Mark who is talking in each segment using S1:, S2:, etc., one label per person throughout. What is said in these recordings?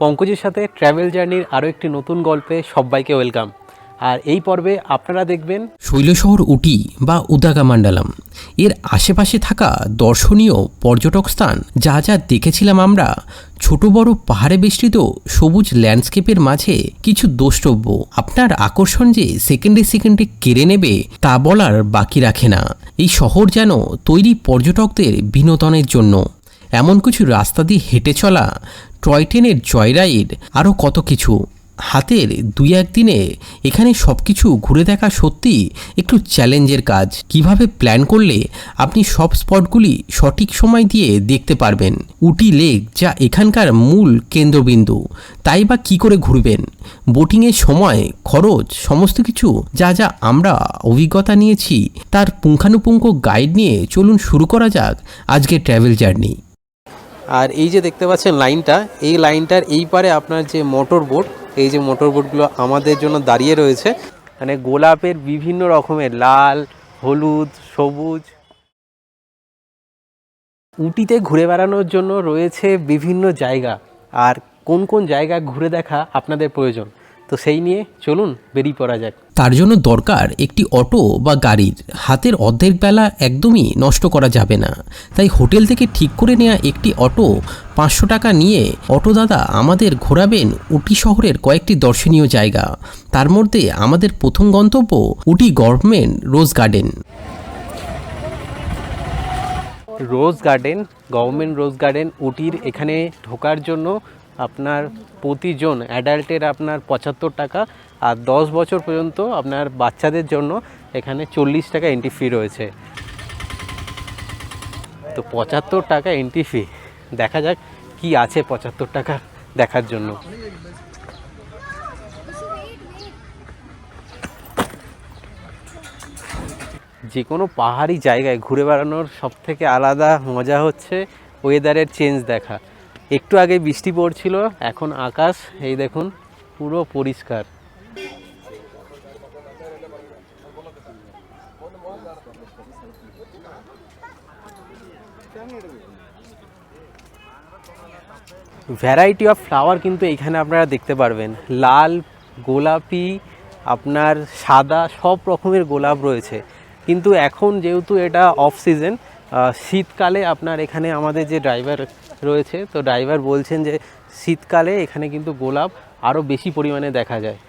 S1: পঙ্কজের সাথে ট্র্যাভেল জার্নির আরও একটি নতুন গল্পে সবাইকে ওয়েলকাম আর এই পর্বে আপনারা দেখবেন
S2: শৈলশহর উটি বা উদাগামান্ডালাম। এর আশেপাশে থাকা দর্শনীয় পর্যটক স্থান, যা যা দেখেছিলাম আমরা, ছোট বড় পাহাড়ে বেষ্টিত সবুজ ল্যান্ডস্কেপের মাঝে কিছু দ্রষ্টব্য আপনার আকর্ষণ যে সেকেন্ডে সেকেন্ডে কেড়ে নেবে, তা বলার বাকি রাখে না। এই শহর যেন তৈরি পর্যটকদের বিনোদনের জন্য। এমন কিছু রাস্তা দিয়ে হেঁটে চলা, টয় ট্রেনের জয়রাইড আরও কত কিছু। হাতের দুই একদিনে এখানে সব কিছু ঘুরে দেখা সত্যি একটু চ্যালেঞ্জের কাজ। কীভাবে প্ল্যান করলে আপনি সব স্পটগুলি সঠিক সময় দিয়ে দেখতে পারবেন? উটি লেক, যা এখানকার মূল কেন্দ্রবিন্দু। তাই বা কী করে ঘুরবেন? বোটিংয়ের সময়, খরচ, সমস্ত কিছু, যা যা আমরা অভিজ্ঞতা নিয়েছি, তার পুঙ্খানুপুঙ্খ গাইড নিয়ে চলুন শুরু করা যাক আজকের ট্র্যাভেল জার্নি।
S1: আর এই যে দেখতে পাচ্ছেন লাইনটা, এই লাইনটার এই পারে আপনার যে মোটর বোট, এই যে মোটর বোটগুলো আমাদের জন্য দাঁড়িয়ে রয়েছে। মানে গোলাপের বিভিন্ন রকমের, লাল, হলুদ, সবুজ। উটিতে ঘুরে বেড়ানোর জন্য রয়েছে বিভিন্ন জায়গা। আর কোন কোন জায়গা ঘুরে দেখা আপনাদের প্রয়োজন? তো সেই নিয়ে চলুন বেরিয়ে পড়া যাক।
S2: তার জন্য দরকার একটি অটো বা গাড়ির। হাতের অর্ধেক বেলা একদমই নষ্ট করা যাবে না। তাই হোটেল থেকে ঠিক করে নেওয়া একটি অটো পাঁচশো টাকা নিয়ে অটো দাদা আমাদের ঘোরাবেন উটি শহরের কয়েকটি দর্শনীয় জায়গা। তার মধ্যে আমাদের প্রথম গন্তব্য Ooty government rose garden.
S1: Rose garden, government rose garden উটির এখানে ঢোকার জন্য আপনার প্রতিজন অ্যাডাল্টের আপনার পঁচাত্তর টাকা আর দশ বছর পর্যন্ত আপনার বাচ্চাদের জন্য এখানে চল্লিশ টাকা এন্ট্রি ফি রয়েছে। তো পঁচাত্তর টাকা এন্ট্রি ফি দেখা যাক কি আছে পঁচাত্তর টাকা দেখার জন্য। যে কোনো পাহাড়ি জায়গায় ঘুরে বেড়ানোর সব থেকে আলাদা মজা হচ্ছে ওয়েদারের চেঞ্জ দেখা। একটু আগে বৃষ্টি পড়ছিল, এখন আকাশ, এই দেখুন, পুরো পরিষ্কার। ভ্যারাইটি অফ ফ্লাওয়ার কিন্তু এখানে আপনারা দেখতে পারবেন। লাল, গোলাপি, আপনার সাদা, সব রকমের গোলাপ রয়েছে। কিন্তু এখন যেহেতু এটা অফ সিজন শীতকালে আপনার এখানে আমাদের যে ড্রাইভার রয়েছে। তো ড্রাইভার বলছেন যে, শীতকালে এখানে কিন্তু গোলাপ আরও বেশি পরিমাণে দেখা যায়।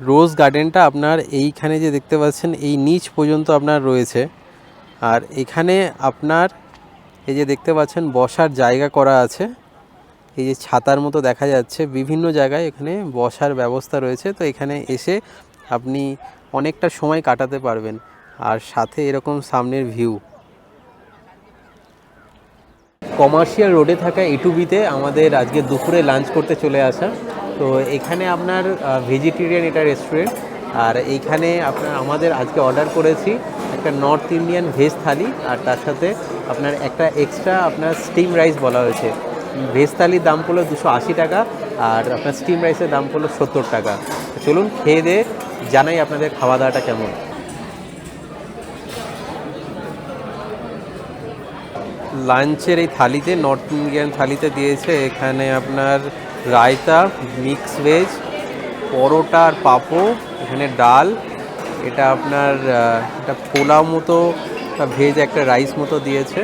S1: রোজ গার্ডেনটা আপনার এইখানে যে দেখতে পাচ্ছেন, এই নিচ পর্যন্ত আপনার রয়েছে। আর এখানে আপনার এই যে দেখতে পাচ্ছেন, বসার জায়গা করা আছে। এই যে ছাতার মতো দেখা যাচ্ছে, বিভিন্ন জায়গায় এখানে বসার ব্যবস্থা রয়েছে। তো এখানে এসে আপনি অনেকটা সময় কাটাতে পারবেন। আর সাথে এরকম সামনের ভিউ। কমার্শিয়াল রোডে থাকা এটুবিতে আমাদের আজকে দুপুরে লাঞ্চ করতে চলে আসা। তো এখানে আপনার ভেজিটেরিয়ান এটা রেস্টুরেন্ট আর এইখানে আপনার, আমাদের আজকে অর্ডার করেছি একটা নর্থ ইন্ডিয়ান ভেজ থালি। আর তার সাথে আপনার একটা এক্সট্রা আপনার স্টিম রাইস বলা হয়েছে। ভেজ থালির দাম পড়ল দুশো আশি টাকা, আর আপনার স্টিম রাইসের দাম পড়ল সত্তর টাকা। চলুন খেয়ে দিয়ে জানাই আপনাদের খাওয়া দাওয়াটা কেমন। লাঞ্চের এই থালিতে নর্থ ইন্ডিয়ান থালিতে দিয়েছে এখানে আপনার রায়তা মিক্স ভেজ পরোটা আর পাঁপড়, এখানে ডাল, এটা আপনার একটা পোলাও মতো ভেজ একটা রাইস মতো দিয়েছে।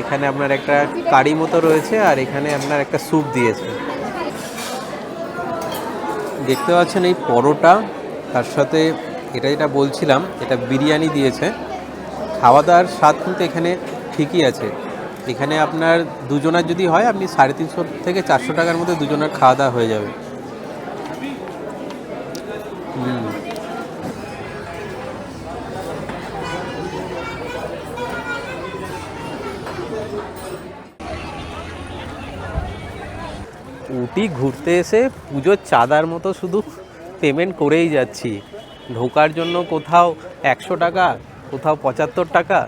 S1: এখানে আপনার একটা কারি মতো রয়েছে আর এখানে আপনার একটা স্যুপ দিয়েছে। দেখতে পাচ্ছেন এই পরোটা, তার সাথে এটা যেটা বলছিলাম, এটা বিরিয়ানি দিয়েছে। খাওয়া দাওয়ার স্বাদ কিন্তু এখানে ঠিকই আছে। এখানে আপনার দুজনার যদি হয়, আপনি সাড়ে তিনশো থেকে চারশো টাকার মধ্যে দুজনের খাওয়া দাওয়া হয়ে যাবে। উটি ঘুরতে এসে পুজোর চাঁদার মতো শুধু পেমেন্ট করেই যাচ্ছি। ঢোকার জন্য কোথাও একশো টাকা, কোথাও পঁচাত্তর টাকা,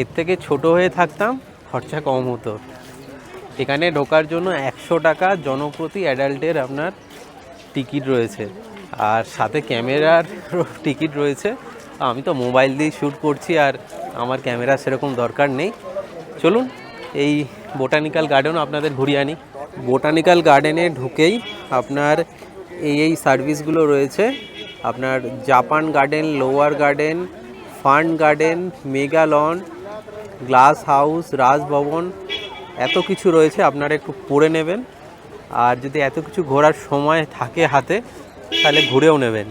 S1: এর থেকে ছোট হয়ে থাকতাম, খরচা কম হতো। এখানে ঢোকার জন্য একশো টাকা জনপ্রতি অ্যাডাল্টের আপনার টিকিট রয়েছে। আর সাথে ক্যামেরার টিকিট রয়েছে। আমি তো মোবাইল দিয়ে শ্যুট করছি আর আমার ক্যামেরা সেরকম দরকার নেই। চলুন, এই বোটানিক্যাল গার্ডেনও আপনাদের ঘুরিয়ে আনি। বোটানিক্যাল গার্ডেনে ঢুকেই আপনার এই এই সার্ভিসগুলো রয়েছে। আপনার Japan garden, lower garden, fun garden, মেগালন, glass house, Raj Bhavan, এত কিছু রয়েছে, আপনারা একটু পড়ে নেবেন। আর যদি এত কিছু ঘোরার সময় থাকে হাতে, তাহলে ঘুরেও নেবেন।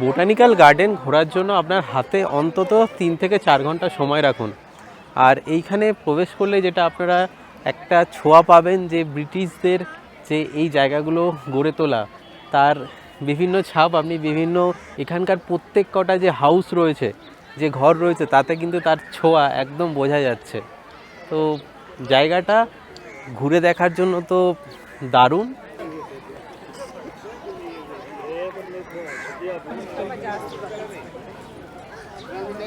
S1: বোটানিক্যাল গার্ডেন ঘোরার জন্য আপনার হাতে অন্তত তিন থেকে চার ঘণ্টা সময় রাখুন। আর এইখানে প্রবেশ করলে যেটা আপনারা একটা ছোঁয়া পাবেন যে ব্রিটিশদের যে এই জায়গাগুলো গড়ে তোলা, তার বিভিন্ন ছাপ, আপনি বিভিন্ন এখানকার প্রত্যেক কটা যে হাউস রয়েছে, যে ঘর রয়েছে, তাতে কিন্তু তার ছোঁয়া একদম বোঝা যাচ্ছে। তো জায়গাটা ঘুরে দেখার জন্য তো দারুণ। এই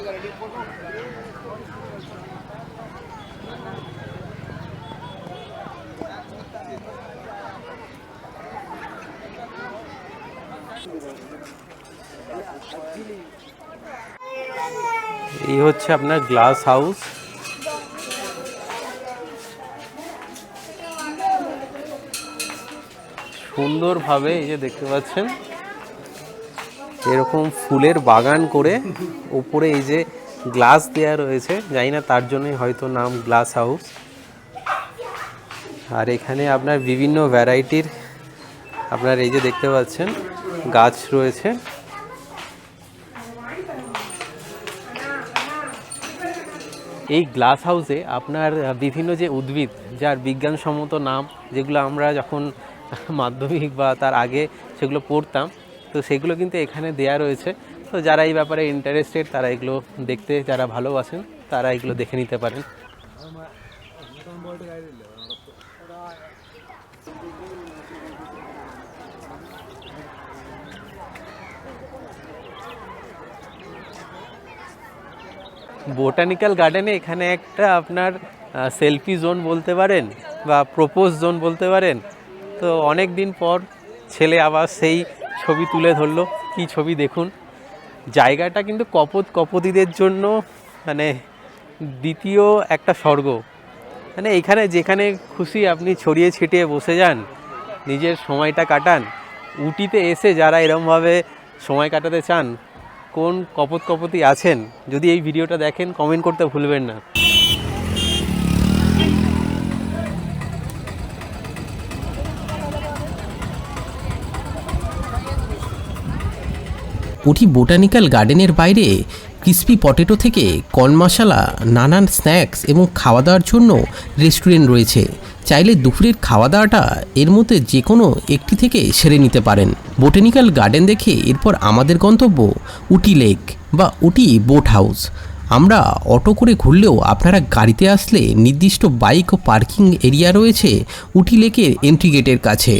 S1: হচ্ছে আপনার গ্লাস হাউস সুন্দরভাবে এই যে দেখতে পাচ্ছেন এরকম ফুলের বাগান করে উপরে এই যে গ্লাস দেয়া রয়েছে। জানি না তার জন্যই হয়তো নাম গ্লাস হাউস। আর এখানে আপনার বিভিন্ন ভ্যারাইটির আপনার এই যে দেখতে পাচ্ছেন, গাছ রয়েছে। এই গ্লাস হাউসে আপনার বিভিন্ন যে উদ্ভিদ, যার বিজ্ঞানসম্মত নাম, যেগুলো আমরা যখন মাধ্যমিক বা তার আগে সেগুলো পড়তাম তো সেগুলো কিন্তু এখানে দেয়া রয়েছে। তো যারা এই ব্যাপারে ইন্টারেস্টেড তারা এগুলো দেখতে, যারা ভালোবাসেন, তারা এগুলো দেখে নিতে পারেন। বোটানিক্যাল গার্ডেনে এখানে একটা আপনার সেলফি জোন বলতে পারেন বা প্রপোজ জোন বলতে পারেন। তো অনেক দিন পর ছেলে আবার সেই ছবি তুলে ধরলো, কি ছবি দেখুন। জায়গাটা কিন্তু কপত কপতিদের জন্য মানে দ্বিতীয় একটা স্বর্গ। মানে এখানে যেখানে খুশি আপনি ছড়িয়ে ছিটিয়ে বসে যান, নিজের সময়টা কাটান, উটিতে এসে যারা এরমভাবে সময় কাটাতে চান, কোন কপত কপতি আছেন, যদি এই ভিডিওটা দেখেন কমেন্ট করতে ভুলবেন না।
S2: উঠি বোটানিক্যাল গার্ডেনের বাইরে ক্রিস্পি পটেটো থেকে কর্ন মশালা নানান স্ন্যাক্স এবং খাওয়া দাওয়ার জন্য রেস্টুরেন্ট রয়েছে। চাইলে দুপুরের খাওয়া দাওয়াটা এর মধ্যে যে কোনো একটি থেকে সেরে নিতে পারেন। বোটানিক্যাল গার্ডেন দেখে এরপর আমাদের গন্তব্য উটি লেক বা উটি বোট হাউস। আমরা অটো করে ঘুরলেও আপনারা গাড়িতে আসলে নির্দিষ্ট বাইক ও পার্কিং এরিয়া রয়েছে উটি লেকের এন্ট্রি গেটের কাছে।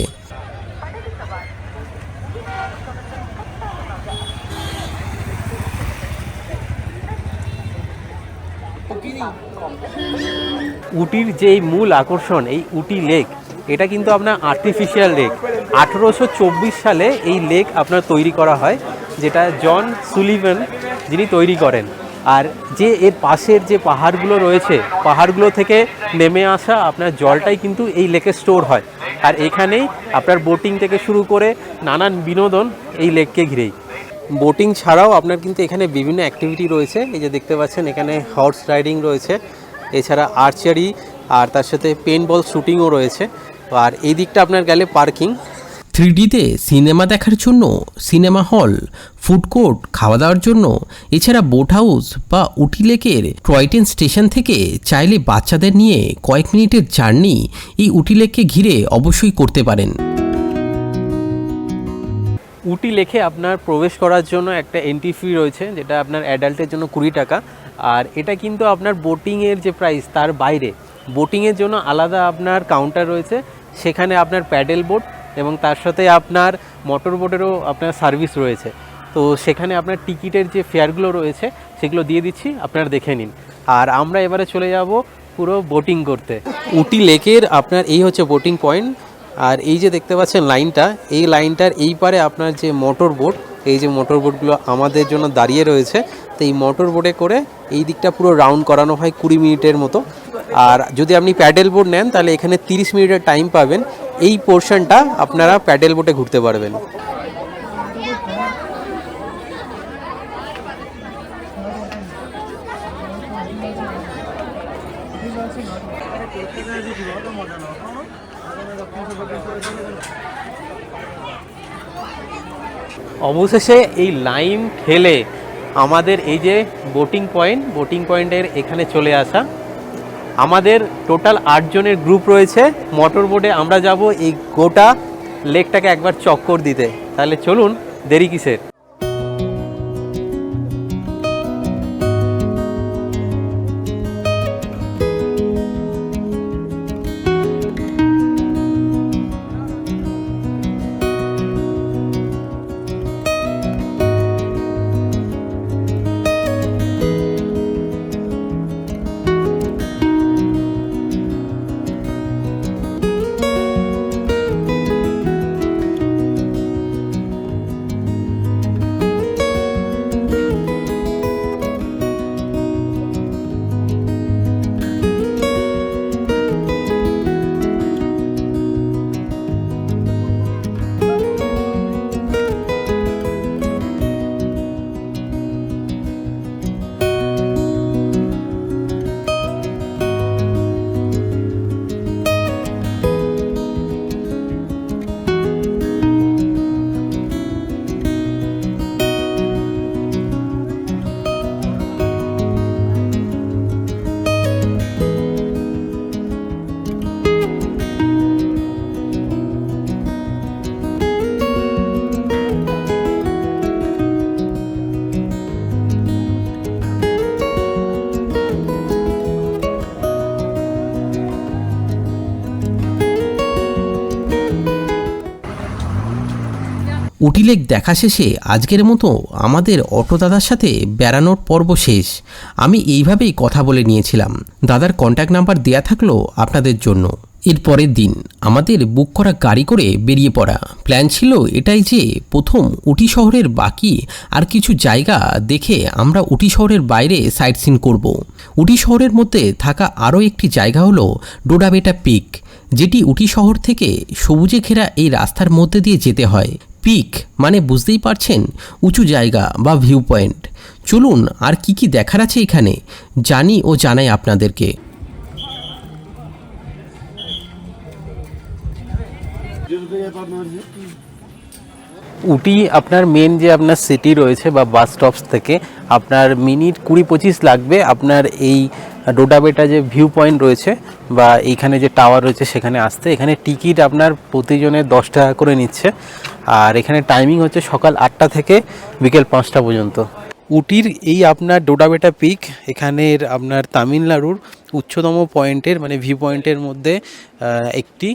S1: উটির যে মূল আকর্ষণ, এই উটি লেক, এটা কিন্তু আপনার আর্টিফিশিয়াল লেক আঠেরোশো চব্বিশ সালে এই লেক আপনার তৈরি করা হয়, যেটা জন সুলিভেন যিনি তৈরি করেন। আর যে এর পাশের যে পাহাড়গুলো রয়েছে, পাহাড়গুলো থেকে নেমে আসা আপনার জলটাই কিন্তু এই লেকে স্টোর হয়। আর এখানেই আপনার বোটিং থেকে শুরু করে নানান বিনোদন এই লেককে ঘিরেই। বোটিং ছাড়াও আপনার কিন্তু এখানে বিভিন্ন অ্যাক্টিভিটি রয়েছে। এই যে দেখতে পাচ্ছেন, এখানে হর্স রাইডিং রয়েছে। এছাড়া আর্চারি আর তার সাথে পেন বল শুটিংও রয়েছে। আর এই দিকটা আপনার গেলে পার্কিং।
S2: থ্রিডিতে সিনেমা দেখার জন্য সিনেমা হল ফুড কোর্ট খাওয়া দাওয়ার জন্য এছাড়া বোট হাউস বা উটি লেকের টয় স্টেশন থেকে চাইলে বাচ্চাদের নিয়ে কয়েক মিনিটের জার্নি এই উটি লেককে ঘিরে অবশ্যই করতে পারেন।
S1: উটি লেখে আপনার প্রবেশ করার জন্য একটা এন্ট্রি ফি রয়েছে যেটা আপনার অ্যাডাল্টের জন্য কুড়ি টাকা। আর এটা কিন্তু আপনার বোটিংয়ের যে প্রাইস তার বাইরে। বোটিংয়ের জন্য আলাদা আপনার কাউন্টার রয়েছে, সেখানে আপনার প্যাডেল বোট এবং তার সাথে আপনার মোটর বোটেরও আপনার সার্ভিস রয়েছে। তো সেখানে আপনার টিকিটের যে ফেয়ারগুলো রয়েছে, সেগুলো দিয়ে দিচ্ছি, আপনার দেখে নিন। আর আমরা এবারে চলে যাব পুরো বোটিং করতে। উটি লেকের আপনার এই হচ্ছে বোটিং পয়েন্ট আর এই যে দেখতে পাচ্ছেন লাইনটা এই লাইনটার এই পারে আপনার যে মোটর বোট এই যে মোটর বোটগুলো আমাদের জন্য দাঁড়িয়ে রয়েছে, তো এই মোটর বোটে করে এই দিকটা পুরো রাউন্ড করানো হয় কুড়ি মিনিটের মতো। আর যদি আপনি প্যাডেল বোট নেন, তাহলে এখানে তিরিশ মিনিটের টাইম পাবেন। এই পোর্শনটা আপনারা প্যাডেল বোটে ঘুরতে পারবেন। অবশেষে এই লাইন ঠেলে আমাদের এই যে বোটিং পয়েন্ট বোটিং পয়েন্টের এখানে চলে আসা। আমাদের টোটাল আটজনের গ্রুপ রয়েছে। মোটর বোটে আমরা যাব এই গোটা লেকটাকে একবার চক্কর দিতে। তাহলে চলুন, দেরি কিসের?
S2: উটি লেক দেখা শেষে আজকের মতো আমাদের অটো দাদার সাথে বেড়ানোর পর্ব শেষ। আমি এইভাবেই কথা বলে নিয়েছিলাম। দাদার কন্ট্যাক্ট নাম্বার দেয়া থাকল আপনাদের জন্য। এর পরের দিন আমাদের বুক করা গাড়ি করে বেরিয়ে পড়া। প্ল্যান ছিল এটাই যে প্রথম উটি শহরের বাকি আর কিছু জায়গা দেখে আমরা উটি শহরের বাইরে সাইট সিন করব। উটি শহরের মধ্যে থাকা আরও একটি জায়গা হলো ডোডাবেটা পিক যেটি উটি শহর থেকে সবুজে ঘেরা এই রাস্তার মধ্যে দিয়ে যেতে হয়। পিক মানে বুঝতেই পারছেন? উঁচু জায়গা বা ভিউ পয়েন্ট চলুন আর কি কি দেখার আছে এখানে, জানি ও জানাই আপনাদেরকে।
S1: উটি আপনার মেন যে আপনার সিটি রয়েছে বা বাস স্টপস থেকে, আপনার মিনিট কুড়ি পঁচিশ লাগবে আপনার এই ডোডাবেটা যে ভিউ পয়েন্ট রয়েছে বা এইখানে যে টাওয়ার রয়েছে সেখানে আসতে, এখানে টিকিট আপনার প্রতিজনের দশ টাকা করে নিচ্ছে। আর এখানে টাইমিং হচ্ছে সকাল আটটা থেকে বিকেল পাঁচটা পর্যন্ত। উটির এই আপনার ডোডাবেটা পিক এখানের আপনার তামিলনাড়ুর উচ্চতম পয়েন্টের মানে ভিউ পয়েন্টের মধ্যে একটি।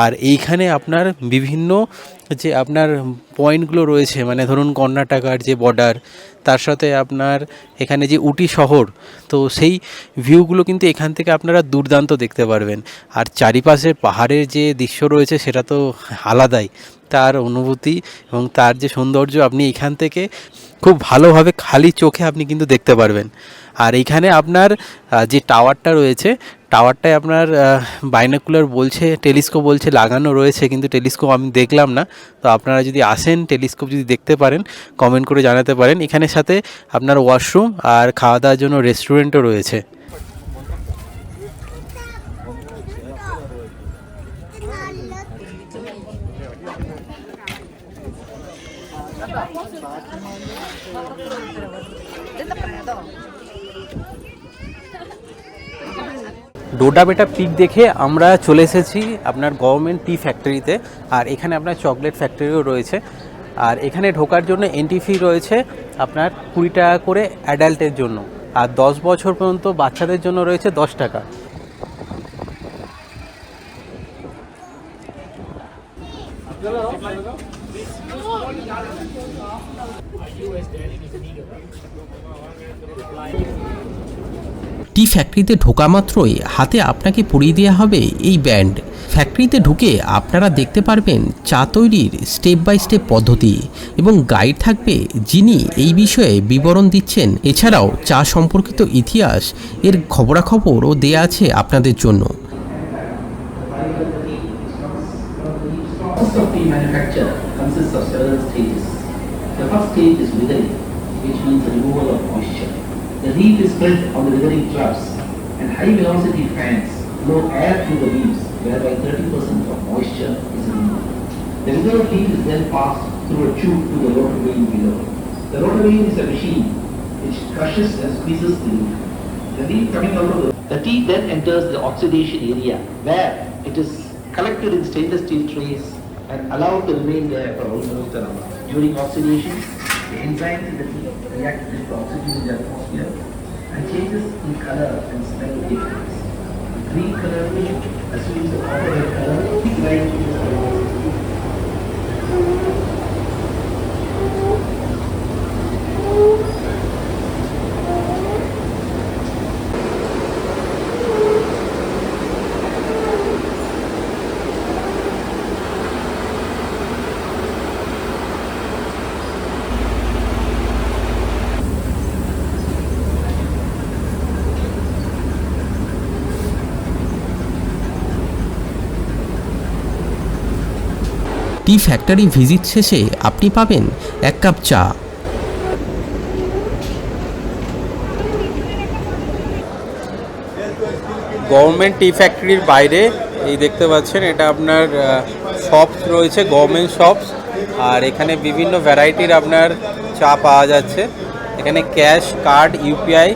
S1: আর এইখানে আপনার বিভিন্ন যে আপনার পয়েন্টগুলো রয়েছে মানে ধরুন কর্ণাটকার যে বর্ডার তার সাথে আপনার এখানে যে উটি শহর, তো সেই ভিউগুলো কিন্তু এখান থেকে আপনারা দুর্দান্ত দেখতে পারবেন। আর চারিপাশে পাহাড়ের যে দৃশ্য রয়েছে, সেটা তো আলাদাই। তার অনুভূতি এবং তার যে সৌন্দর্য আপনি এখান থেকে খুব ভালোভাবে খালি চোখে আপনি কিন্তু দেখতে পারবেন। আর এইখানে আপনার যে টাওয়ারটা রয়েছে টাওয়ারটায় আপনার বাইনাকুলার বলছে, টেলিস্কোপ বলছে, লাগানো রয়েছে, কিন্তু টেলিস্কোপ আমি দেখলাম না। তো আপনারা যদি আসেন, টেলিস্কোপ যদি দেখতে পারেন কমেন্ট করে জানাতে পারেন। এখানে সাথে আপনার ওয়াশরুম আর খাওয়া দাওয়ার জন্য রেস্টুরেন্টও রয়েছে। ডোডাবেটা পিক দেখে আমরা চলে এসেছি আপনার গভর্নমেন্ট টি ফ্যাক্টরিতে আর এখানে আপনার চকলেট ফ্যাক্টরিও রয়েছে। আর এখানে ঢোকার জন্য এন্ট্রি ফি রয়েছে আপনার কুড়ি টাকা করে অ্যাডাল্টের জন্য। আর দশ বছর পর্যন্ত বাচ্চাদের জন্য রয়েছে দশ টাকা।
S2: টি ফ্যাক্টরিতে ঢোকা মাত্রই হাতে আপনাকে পরিয়ে দেওয়া হবে এই ব্যান্ড ফ্যাক্টরিতে ঢুকে আপনারা দেখতে পারবেন চা তৈরির স্টেপ বাই স্টেপ পদ্ধতি এবং গাইড থাকবে যিনি এই বিষয়ে বিবরণ দিচ্ছেন এছাড়াও চা সম্পর্কিত ইতিহাস এর খবরাখবরও দেয়া আছে আপনাদের জন্য.
S3: The first stage is withering, which means the removal of moisture. The leaf is spread on the withering troughs, and high velocity fans blow air through the leaves, whereby 30% of moisture is removed. The withered leaf is then passed through a tube to the rotor vane below. The rotor vane is a machine which crushes and squeezes the leaf. The leaf coming out of the, the tea then enters the oxidation area, where it is collected in stainless steel trays and allowed to remain there for almost an hour. During oxidation, the enzymes in the tea react the oxygen in the atmosphere and changes in color and smell difference. The green color assumes the copper color, pink light is
S2: tea factory visit শেষে আপনি পাবেন এক cup চা।
S1: Government টি ফ্যাক্টরির বাইরে, এই দেখতে পাচ্ছেন, এটা আপনার শপস রয়েছে গভর্নমেন্ট শপস আর এখানে বিভিন্ন ভ্যারাইটির আপনার চা পাওয়া যাচ্ছে। এখানে ক্যাশ কার্ড ইউপিআই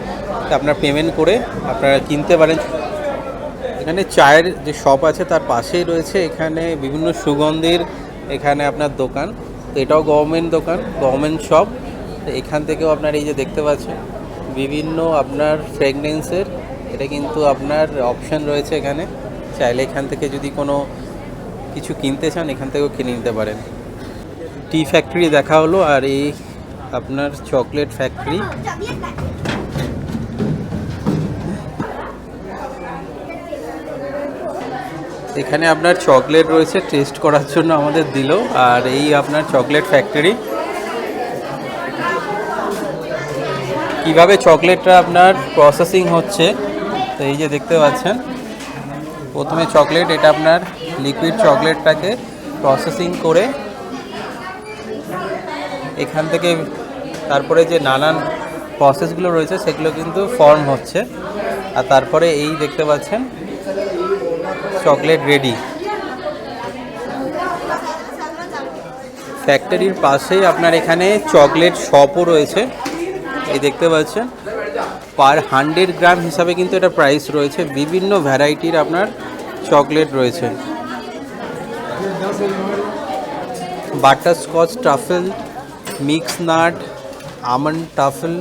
S1: আপনার পেমেন্ট করে আপনারা কিনতে পারেন। এখানে চায়ের যে শপ আছে, তার পাশেই রয়েছে এখানে বিভিন্ন সুগন্ধির এখানে আপনার দোকান, তো এটাও গভর্নমেন্ট দোকান গভর্নমেন্ট শপ তো এখান থেকেও আপনার এই যে দেখতে পাচ্ছেন, বিভিন্ন আপনার ফ্রেগনেন্সের এটা কিন্তু আপনার অপশন রয়েছে এখানে। চাইলে এখান থেকে যদি কোনো কিছু কিনতে চান, এখান থেকেও কিনে নিতে পারেন। টি ফ্যাক্টরি দেখা হলো, আর এই আপনার চকলেট ফ্যাক্টরি এখানে আপনার চকলেট রয়েছে টেস্ট করার জন্য আমাদের দিল। আর এই আপনার চকলেট ফ্যাক্টরি কীভাবে চকলেটটা আপনার প্রসেসিং হচ্ছে, তো এই যে দেখতে পাচ্ছেন। প্রথমে চকলেট, এটা আপনার লিকুইড চকলেটটাকে প্রসেসিং করে এখান থেকে তারপরে যে নানান প্রসেসগুলো রয়েছে, সেগুলো কিন্তু ফর্ম হচ্ছে। আর তারপরে এই দেখতে পাচ্ছেন চকলেট রেডি। ফ্যাক্টরির পাশেই আপনার এখানে চকলেট শপও রয়েছে। এই দেখতে পাচ্ছেন, পার হান্ড্রেড গ্রাম হিসাবে কিন্তু এটা প্রাইস রয়েছে। বিভিন্ন ভ্যারাইটির আপনার চকলেট রয়েছে। Butterscotch truffle, mix nut, almond truffle.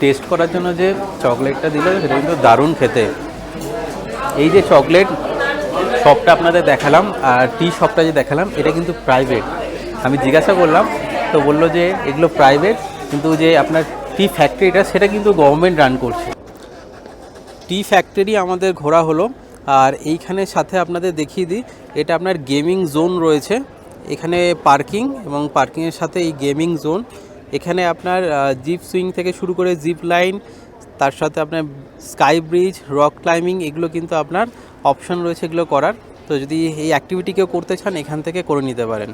S1: Taste করার জন্য যে চকলেটটা দিল, সেটা কিন্তু দারুণ খেতে। এই যে চকলেট শপটা আপনাদের দেখালাম, আর টি শপটা যে দেখালাম, এটা কিন্তু প্রাইভেট আমি জিজ্ঞাসা করলাম, তো বলল যে এগুলো প্রাইভেট কিন্তু যে আপনার টি ফ্যাক্টরিটা সেটা কিন্তু গভর্নমেন্ট রান করছে। টি ফ্যাক্টরি আমাদের ঘোরা হলো, আর এইখানে সাথে আপনাদের দেখিয়ে দিই, এটা আপনার গেমিং জোন রয়েছে। এখানে পার্কিং এবং পার্কিংয়ের সাথে এই গেমিং জোন। এখানে আপনার জিপ সুইং থেকে শুরু করে জিপ লাইন, তার সাথে আপনার স্কাই ব্রিজ, রক ক্লাইম্বিং, এগুলো কিন্তু আপনার অপশন রয়েছে এগুলো করার। তো যদি এই অ্যাক্টিভিটি কেউ করতে চান, এখান থেকে করে নিতে পারেন।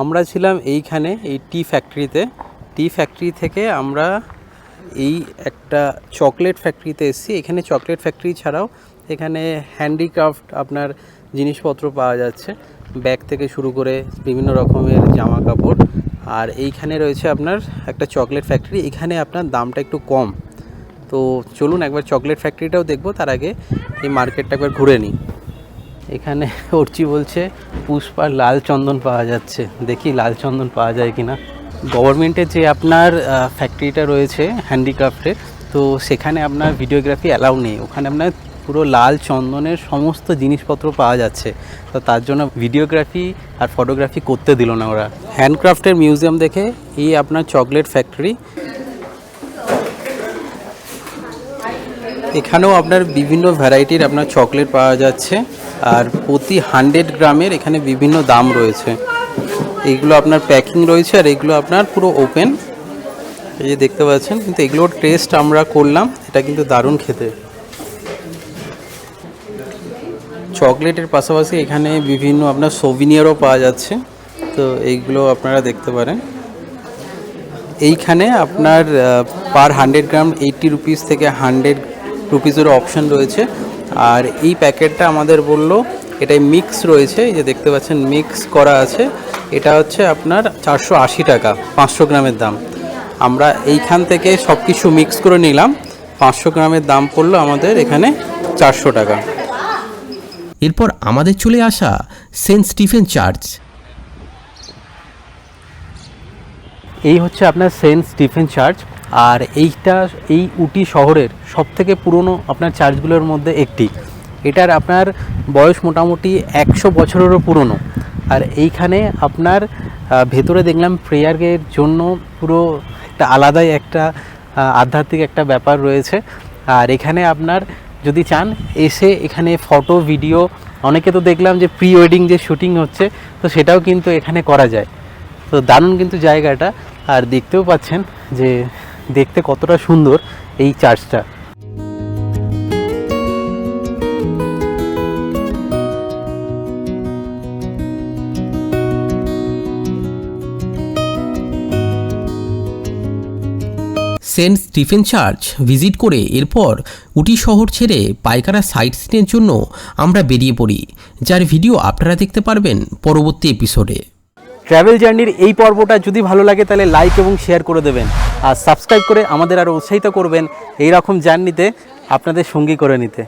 S1: আমরা ছিলাম এইখানে, এই টি ফ্যাক্টরিতে। টি ফ্যাক্টরি থেকে আমরা এই একটা চকলেট ফ্যাক্টরিতে এসেছি। এখানে চকলেট ফ্যাক্টরি ছাড়াও এখানে হ্যান্ডিক্রাফট আপনার জিনিসপত্র পাওয়া যাচ্ছে। ব্যাগ থেকে শুরু করে বিভিন্ন রকমের জামা কাপড় আর এইখানে রয়েছে আপনার একটা চকলেট ফ্যাক্টরি এখানে আপনার দামটা একটু কম। তো চলুন একবার চকলেট ফ্যাক্টরিটাও দেখব। তার আগে এই মার্কেটটা একবার ঘুরে নিই। এখানে অর্চি বলছে পুষ্পার লাল চন্দন পাওয়া যাচ্ছে। দেখি লাল চন্দন পাওয়া যায় কি না গভর্নমেন্টের যে আপনার ফ্যাক্টরিটা রয়েছে হ্যান্ডিক্রাফটের তো সেখানে আপনার ভিডিওগ্রাফি অ্যালাউ নেই। ওখানে আপনার পুরো লাল চন্দনের সমস্ত জিনিসপত্র পাওয়া যাচ্ছে। তো তার জন্য ভিডিওগ্রাফি আর ফটোগ্রাফি করতে দিল না ওরা। হ্যান্ডক্রাফটের মিউজিয়াম দেখে এই আপনার চকলেট ফ্যাক্টরি। এখানেও আপনার বিভিন্ন ভ্যারাইটির আপনার চকলেট পাওয়া যাচ্ছে। আর প্রতি হান্ড্রেড গ্রামের এখানে বিভিন্ন দাম রয়েছে। এইগুলো আপনার প্যাকিং রয়েছে আর এগুলো আপনার পুরো ওপেন। এই যে দেখতে পাচ্ছেন, কিন্তু এগুলোর টেস্ট আমরা করলাম। এটা কিন্তু দারুণ খেতে। চকলেটের পাশাপাশি এখানে বিভিন্ন আপনার সোভিনিয়ারও পাওয়া যাচ্ছে। তো এইগুলো আপনারা দেখতে পারেন। এইখানে আপনার per hundred gram eighty rupees থেকে হান্ড্রেড রুপিসেরও অপশন রয়েছে। আর এই প্যাকেটটা আমাদের বলল, এটাই মিক্স রয়েছে, এই যে দেখতে পাচ্ছেন মিক্স করা আছে। এটা হচ্ছে আপনার চারশো আশি টাকা, পাঁচশো গ্রামের দাম। আমরা এইখান থেকে সব কিছু মিক্স করে নিলাম। পাঁচশো গ্রামের দাম পড়ল আমাদের এখানে চারশো টাকা।
S2: এরপর আমাদের চলে আসা সেন্ট স্টিফেন চার্চ।
S1: এই হচ্ছে আপনার সেন্ট স্টিফেন চার্চ, আর এইটা, এই উটি শহরের সব থেকে পুরনো আপনার চার্চগুলোর মধ্যে একটি। এটার আপনার বয়স মোটামুটি একশো বছরেরও পুরনো। আর এইখানে আপনার ভেতরে দেখলাম প্রেয়ারের জন্য পুরো একটা আলাদাই একটা আধ্যাত্মিক একটা ব্যাপার রয়েছে। আর এখানে আপনার যদি চান, এসে এখানে ফটো, ভিডিও, অনেকে তো দেখলাম যে প্রি ওয়েডিং যে শুটিং হচ্ছে, তো সেটাও কিন্তু এখানে করা যায়। তো দারুণ কিন্তু জায়গাটা। আর দেখতেও পাচ্ছেন যে দেখতে কতটা সুন্দর এই চার্চটা
S2: সেন্ট স্টিফেন চার্চ ভিজিট করে এরপর উটি শহর ছেড়ে পাইকারা সাইট সিনের জন্য আমরা বেরিয়ে পড়ি, যার ভিডিও আপনারা দেখতে পারবেন পরবর্তী এপিসোডে।
S1: ট্রাভেল জার্নির এই পর্বটা যদি ভালো লাগে তাহলে লাইক এবং শেয়ার করে দেবেন। আর সাবস্ক্রাইব করে আমাদের আরও উৎসাহিত করবেন এই রকম জার্নিতে আপনাদের সঙ্গী করে নিতে।